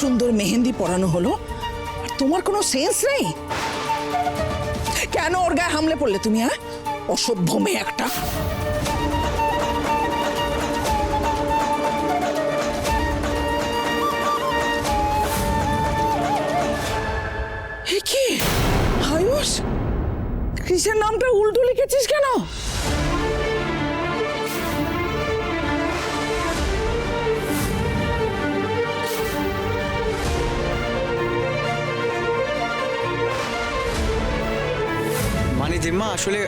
সুন্দর মেহেন্দি পরানো হলো? আর তোমার কোনো সেন্স নেই? কেন ওর গায়ে হামলে পড়লে তুমি হ্যাঁ? অসভ্য মেয়ে একটা। কি? আয়ুষ, কৃষের নামটা উল্টো লিখেছিস কেন? মানে জেম্মা আসলে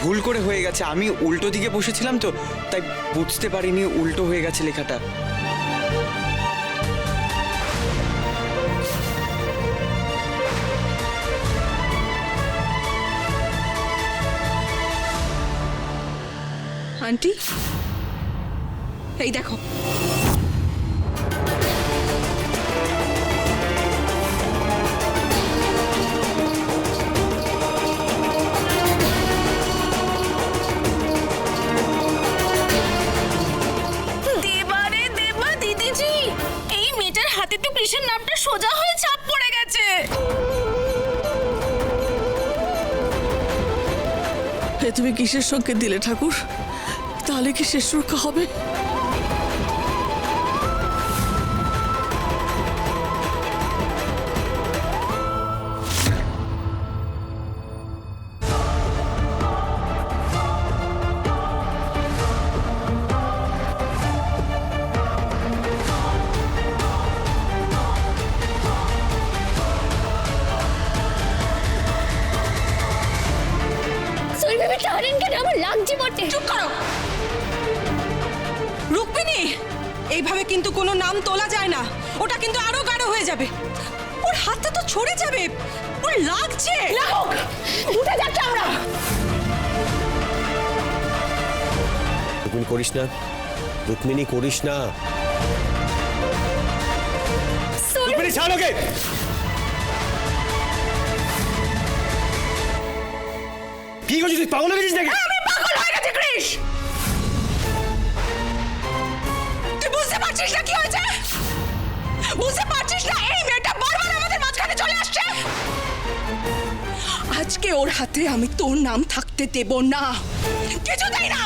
ভুল করে হয়ে গেছে, আমি উল্টো দিকে বসেছিলাম তো, তাই বুঝতে পারিনি উল্টো হয়ে গেছে লেখাটা। আন্টি? এই দেখো। তুমি কিসের সঙ্গে দিলে ঠাকুর? তাহলে কি শেষ রক্ষা হবে? চুপ করো। রুক্মিণী এইভাবে কিন্তু কোনো নাম তোলা যায় না। ওটা কিন্তু আরও গাঢ় হয়ে যাবে। ওর হাতটা তো ছড়ে যাবে। ওর লাগছে। লাগুক। উঠে যাচ্ছে আমরা। রুক্মিণী করিস না। রুক্মিণী করিস না। রুক্মিণী ছাড় ওকে। কি করছিস তুই? পাগল হয়ে গেছিস নাকি? ওর হাতে আমি তোর নাম থাকতে দেব না। কিছুতেই না!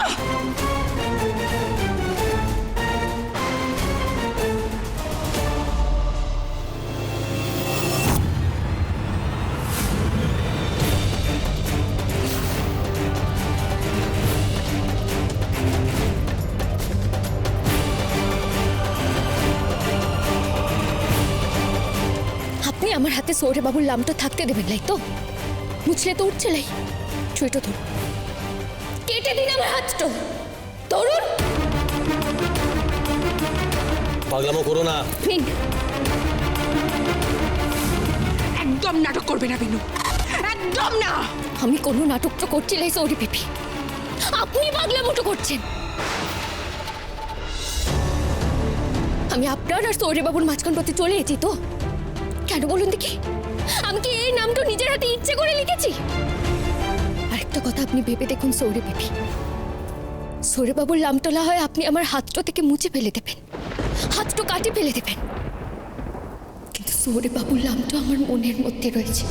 আমার হাতে সৌরে বাবুর নামটা থাকতে দেবেন লাই তো? মুছলে তো উঠছে লাই ছুঁইটা ধরুন কেটে দিন আমার হাতটা। ধরুন পাগলামো করো না। একদম নাটক করবে না বিনু একদম না। আমি কোনো নাটক তো করছি লাই সৌরি পেপি আপনি পাগলা মতো করছেন। আমি আপনার আর সৌরে বাবুর মাঝখান পথে চলে এসেছি তো। কেন বলুন দেখি? আমি কি এই নামটা নিজের হাতে ইচ্ছে করে লিখেছি? আরেকটা কথা আপনি ভেবে দেখুন সৌরে বেবি সৌরে বাবুর নামটোলা হয় আপনি আমার হাতটা থেকে মুছে ফেলে দেবেন। হাতটা কাটে ফেলে দেবেন। কিন্তু সৌরে বাবুর নামটা আমার মনের মধ্যে রয়েছে।